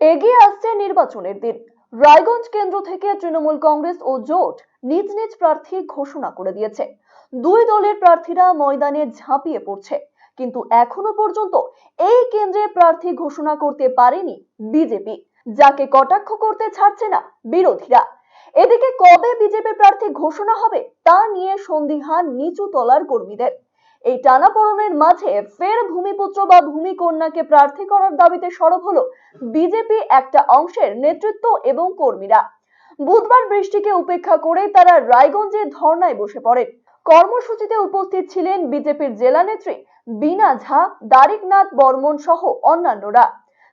এগিয়ে আসছে নির্বাচনের দিন। রায়গঞ্জ কেন্দ্র থেকে তৃণমূল কংগ্রেস ও জোট নিজ নিজ প্রার্থী ঘোষণা করে দিয়েছে। দুই দলের প্রার্থীরা ময়দানে ঝাঁপিয়ে পড়ছে, কিন্তু এখনও পর্যন্ত এই কেন্দ্রে প্রার্থী ঘোষণা করতে পারেনি বিজেপি, যাকে কটাক্ষ করতে ছাড়ছে না বিরোধীরা। এদিকে কবে বিজেপি প্রার্থী ঘোষণা হবে তা নিয়ে সন্দিহান নিচু তলার কর্মীদের। এই টানাপোড়েনের মাঝে ফের ভূমিপুত্র বা ভূমিকন্যাকে প্রার্থী করার দাবিতে সরব হলো বিজেপি একটা অংশের নেতৃত্ব এবং কর্মীরা। বুধবার বৃষ্টিকে উপেক্ষা করে তারা রায়গঞ্জে ধর্নায় বসে পড়েন কর্মসূচিতে উপস্থিত ছিলেন বিজেপির জেলা নেত্রী বিনা ঝা, দারিকনাথ বর্মন সহ অন্যান্যরা।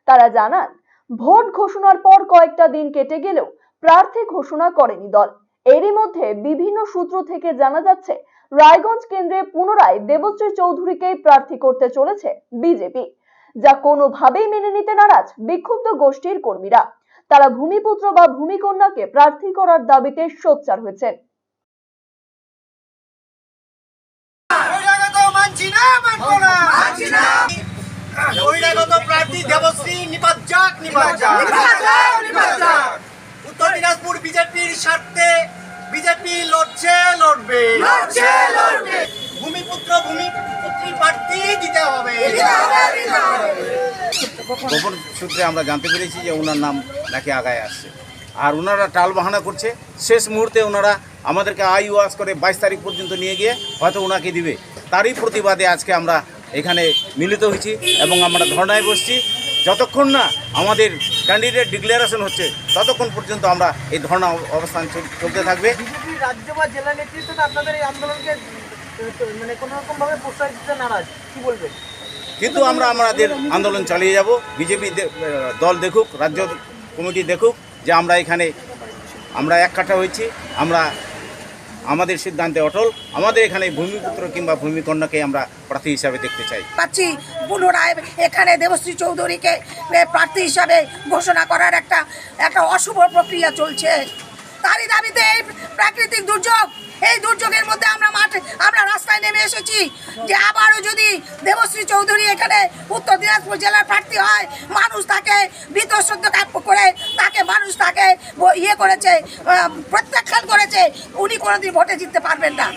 তারা জানান, ভোট ঘোষণার পর কয়েকটা দিন কেটে গেলেও প্রার্থী ঘোষণা করেনি দল। এরই মধ্যে বিভিন্ন সূত্র থেকে জানা যাচ্ছে রায়গঞ্জ কেন্দ্রে পুনরায় দেবশ্রী চৌধুরীকেই প্রার্থী করতে চলেছে বিজেপি। যা কোনোভাবেই মেনে নিতে নারাজ বিক্ষুব্ধ গোষ্ঠীর কর্মীরা। তারা ভূমিপুত্র বা ভূমিকন্যাকে প্রার্থী করার দাবিতে সোচ্চার হয়েছেন। বহিরাগত মানছি না মানবো না। মানছি না। বহিরাগত প্রার্থী দেবশ্রী নিপাত যাক নিপাত যাক উত্তর দিনাজপুর বিজেপির স্বার্থে বিজেপি লড়ছে লড়বে। লড়ছে লড়বে ভূমিপুত্র ভূমিপুত্রী প্রার্থী দিতে হবে। গোপন সূত্রে আমরা জানতে পেরেছি যে ওনার নাম নাকি আগায় আসছে। আর ওনারা টাল বাহানা করছে। শেষ মুহূর্তে ওনারা আমাদেরকে আই ওয়াশ করে বাইশ তারিখ পর্যন্ত নিয়ে গিয়ে হয়তো ওনাকে দিবে। তারই প্রতিবাদে আজকে আমরা এখানে মিলিত হয়েছি এবং আমরা ধর্নায় বসছি। যতক্ষণ না আমাদের ক্যান্ডিডেট ডিক্লারেশন হচ্ছে ততক্ষণ পর্যন্ত আমরা এই ধর্ণা অবস্থান চল- চলতে থাকবে। রাজ্য বা জেলা নেতৃত্ব আপনাদের এই আন্দোলনকে মানে কোনো রকম ভাবে প্রশ্রয় দিতে নারাজ কি বলবেন? কিন্তু আমরা আমাদের আন্দোলন চালিয়ে যাব বিজেপি দল দেখুক রাজ্য কমিটি দেখুক যে আমরা এখানে আমরা এক কাঠা হয়েছি আমরা আমাদের সিদ্ধান্তে অটল আমাদের এখানে ভূমিপুত্র কিংবা ভূমিকন্যাকে আমরা প্রার্থী হিসাবে দেখতে চাই। পাচ্ছি পুনরায় এখানে দেবশ্রী চৌধুরীকে প্রার্থী হিসাবে ঘোষণা করার একটা একটা অশুভ প্রক্রিয়া চলছে। তারই দাবিতে এই প্রাকৃতিক দুর্যোগ এই দুর্যোগের মধ্যে আমরা মাঠে, আমরা রাস্তায় নেমে এসেছি যে আবারও যদি দেবশ্রী চৌধুরী এখানে উত্তর দিনাজপুর জেলার প্রার্থী হয়, মানুষ তাকে বিতশ্রদ্ধ করে, তাকে মানুষ তাকে ইয়ে করেছে প্রত্যাখ্যান করেছে, উনি কোনোদিন ভোটে জিততে পারবেন না।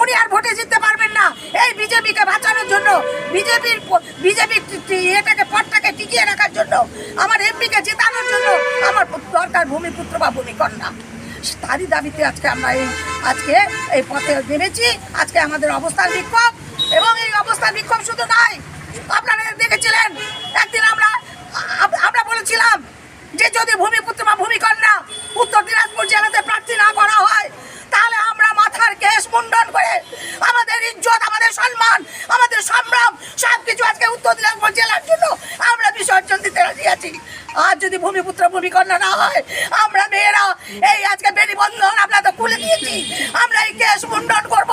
উনি আর ভোটে জিততে পারবেন না। এই বিজেপিকে বাঁচানোর জন্য, বিজেপির বিজেপির ইয়েটাকে পদটাকে টিকিয়ে রাখার জন্য, আমার এমপিকে জেতানোর জন্য আমার দরকার ভূমিপুত্র বা ভূমিকন্যা। তারই দাবিতে আজকে আমরা এই আজকে এই পথে নেমেছি। আজকে আমাদের অবস্থান বিক্ষোভ এবং এই অবস্থান বিক্ষোভ শুধু নয় আপনারা দেখেছিলেন, একদিন আমরা আমরা বলেছিলাম যে যদি ভূমিপুত্র বা ভূমিকন্যা উত্তর দিনাজপুর জেলাতে প্রার্থী না করা হয়, তাহলে আমরা মাথার কেশ মুন্ডন করে আমাদের ইজ্জত, আমাদের সম্মান, আমাদের সংগ্রাম সব কিছু আজকে উত্তর দিনাজপুর জেলার জন্য আমরা বিসর্জন দিতে রাজি আছি। আর যদি ভূমিপুত্র, ভূমিকন্যা না হয় এই আজকে বেরিবন্ধন আমরা তো খুলে দিয়েছি। আমরা এই গ্যাস মুন্ডন করব।